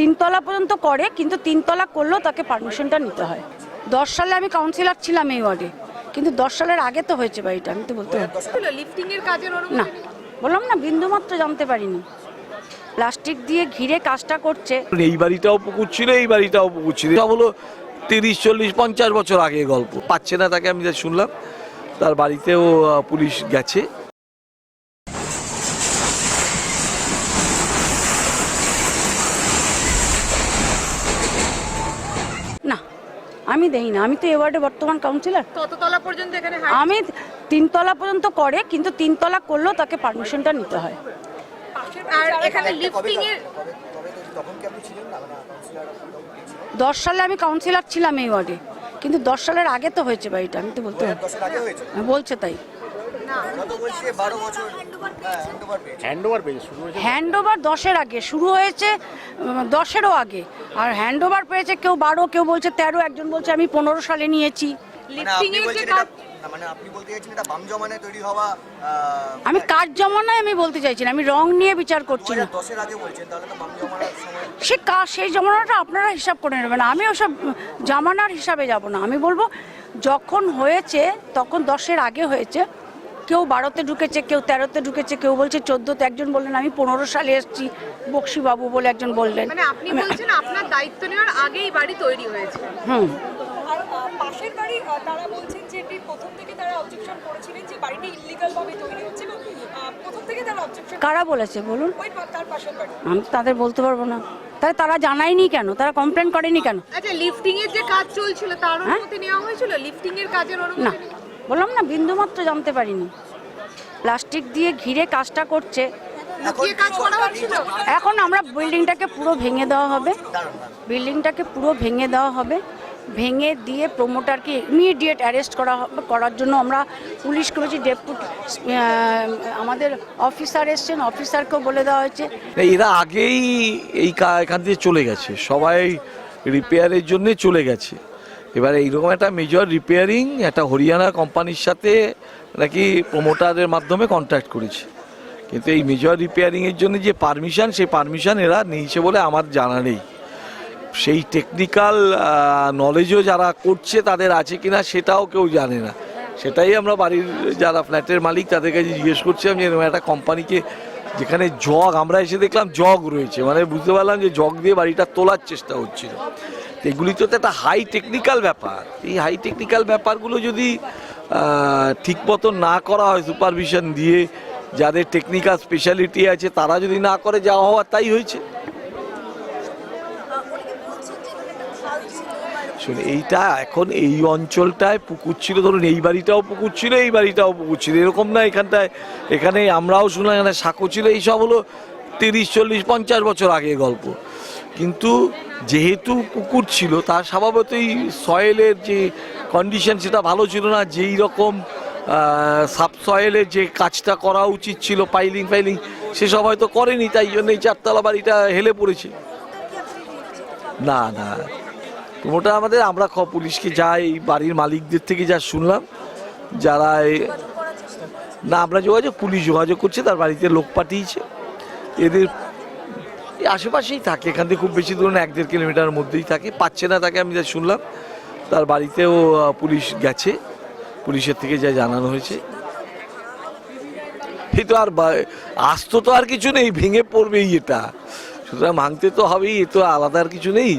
তিনতলা পর্যন্ত করে কিন্তু তিনতলা করলেও তাকে পারমিশনটা নিতে হয়। দশ সালে আমি কাউন্সিলর ছিলাম এই ওয়ার্ডে কিন্তু দশ সালের আগে তো হয়েছে বাড়িটা আমি তো বলতে পারব। লিফটিং এর না বললাম না বিন্দুমাত্র জানতে পারিনি। প্লাস্টিক দিয়ে ঘিরে কাজটা করছে। এই বাড়িটাও পুকুর ছিল এই বাড়িটাও পুকুর ছিল। সব হলো তিরিশ চল্লিশ পঞ্চাশ বছর আগে গল্প। পাচ্ছে না তাকে আমি যা শুনলাম। তার বাড়িতেও পুলিশ গেছে না আমি দেই না। আমি তো এ ওয়ার্ডে বর্তমান কাউন্সিলর কততলা পর্যন্ত এখানে হাই- আমি তিনতলা পর্যন্ত করে কিন্তু তিনতলা করলেও তাকে পারমিশনটা নিতে হয়। আর এখানে লিফটিং এর দশ সালে আমি কাউন্সিলর ছিলাম এই ওয়ার্ডে কিন্তু দশ সালের আগে তো হয়েছে বাড়িটা আমি তো বলতে বলছে তাই। হ্যাঁ হ্যান্ডওভার হ্যান্ড ওভার ওভার দশের আগে শুরু হয়েছে দশেরও আগে। আর হ্যান্ড ওভার পেয়েছে কেউ বারো কেউ বলছে তেরো একজন বলছে আমি পনেরো সালে নিয়েছি। মানে মানে আপনি বলতে চাইছেন এটা বাম জমানায় তৈরি হওয়া আহ, আমি কাজ জমানায় আমি বলতে চাইছি না আমি রং নিয়ে বিচার করছি না। 2010 এর আগে বলছেন তাহলে তো বাম জমানার সময় সে কাজ সেই জমানাটা আপনারা হিসাব করে নেবেন আমি ওসব জামানার হিসাবে যাব না। আমি বলব যখন হয়েছে তখন দশের আগে হয়েছে কেউ বারোতে ঢুকেছে কেউ তেরোতে ঢুকেছে কেউ বলছে চোদ্দোতে। একজন বললেন আমি পনেরো সালে এসেছি বক্সিবাবু বলে একজন বললেন। মানে আপনি বলছেন আপনার দায়িত্ব নেওয়ার আগেই বাড়ি তৈরি হয়েছে। হুম। পাশের বাড়ি তারা বলছেন যে এটি প্রথম থেকে তারা অবজেকশন করেছিলেন যে বাড়িটি ইলিগাল ভাবে তৈরি হচ্ছে এবং প্রথম থেকে তারা অবজেকশন কারা বলেছে বলুন? ওই তার পাশের বাড়ি। আমি তাদের বলতে পারব না। তাহলে তারা জানায়নি কেন? তারা কমপ্লেন করেনি কেন? আচ্ছা লিফটিং এর যে কাজ চলছিল তার হ্যাঁ? অনুমতি নেওয়া হয়েছিল? লিফটিং এর কাজের অনুমতি বললাম না বিন্দুমাত্র জানতে পারিনি। প্লাস্টিক দিয়ে ঘিরে কাজটা করছে। লুকিয়ে কাজ করা হচ্ছিল? এখন আমরা বিল্ডিংটাকে পুরো ভেঙে দেওয়া হবে। বিল্ডিংটাকে পুরো ভেঙে দেওয়া হবে। ভেঙে দিয়ে প্রমোটারকে ইমিডিয়েট অ্যারেস্ট করা হবে করার জন্য আমরা পুলিশ করেছি। ডেপুট আমাদের অফিসার এসছেন। অফিসারকেও বলে দেওয়া হয়েছে। এরা আগেই এই কা- এখান থেকে চলে গেছে। সবাই রিপেয়ারের জন্যে চলে গেছে। এবার এইরকম একটা মেজর রিপেয়ারিং একটা হরিয়ানা কোম্পানির সাথে নাকি প্রোমোটারের মাধ্যমে কন্ট্যাক্ট করেছে। কিন্তু এই মেজর রিপেয়ারিংয়ের জন্য যে পারমিশন সেই পারমিশন এরা নিয়েছে বলে আমার জানা নেই। সেই টেকনিক্যাল নলেজও যারা করছে তাদের আছে কিনা সেটাও কেউ জানে না। সেটাই আমরা বাড়ির যারা ফ্ল্যাটের মালিক তাদের কাছে জিজ্ঞেস করছিলাম যে এরকম একটা কোম্পানিকে যেখানে জগ, আমরা এসে দেখলাম জগ রয়েছে। মানে বুঝতে পারলাম যে জগ দিয়ে বাড়িটা তোলার চেষ্টা হচ্ছিল। এগুলি তো একটা হাই টেকনিক্যাল ব্যাপার। এই হাই টেকনিক্যাল ব্যাপারগুলো যদি ঠিক মতো না করা হয় সুপারভিশন দিয়ে, যাদের টেকনিক্যাল স্পেশালিটি আছে, তারা যদি না করে যাওয়া হওয়ার, তাই হয়েছে। শুন, এইটা এখন এই অঞ্চলটায় পুকুর ছিল, ধরুন এই বাড়িটাও পুকুর ছিল, এই বাড়িটাও পুকুর ছিল, এরকম না এখানটায়। এখানে আমরাও শুনলাম, এখানে সাঁকো ছিল, এইসব হলো তিরিশ, চল্লিশ, পঞ্চাশ বছর আগে গল্প। কিন্তু যেহেতু পুকুর ছিল, তার স্বভাবতই সয়েলের যে কন্ডিশন সেটা ভালো ছিল না। যেই রকম সাবসয়েলের যে কাজটা করা উচিত ছিল পাইলিং ফাইলিং সেসব হয়তো করেনি, তাই জন্য এই চারতলা বাড়িটা হেলে পড়েছে। না না। ওটা আমাদের, আমরা খ- পুলিশকে যাই এই বাড়ির মালিকদের থেকে যা শুনলাম, যারা না, আমরা যোগাযোগ, পুলিশ যোগাযোগ করছে, তার বাড়িতে লোক পাঠিয়েছে। এদের এই আশেপাশেই থাকে, এখান থেকে খুব বেশি দূর এক দেড় কিলোমিটার মধ্যেই থাকে, পাচ্ছে না তাকে আমি যা শুনলাম। তার বাড়িতেও পুলিশ গেছে, পুলিশের থেকে যা জানানো হয়েছে। এই তো আর আস্ত তো আর কিছু নেই, ভেঙে পড়বেই এটা। সুতরাং ভাঙতে তো হবেই, এ তো আলাদা আর কিছু নেই।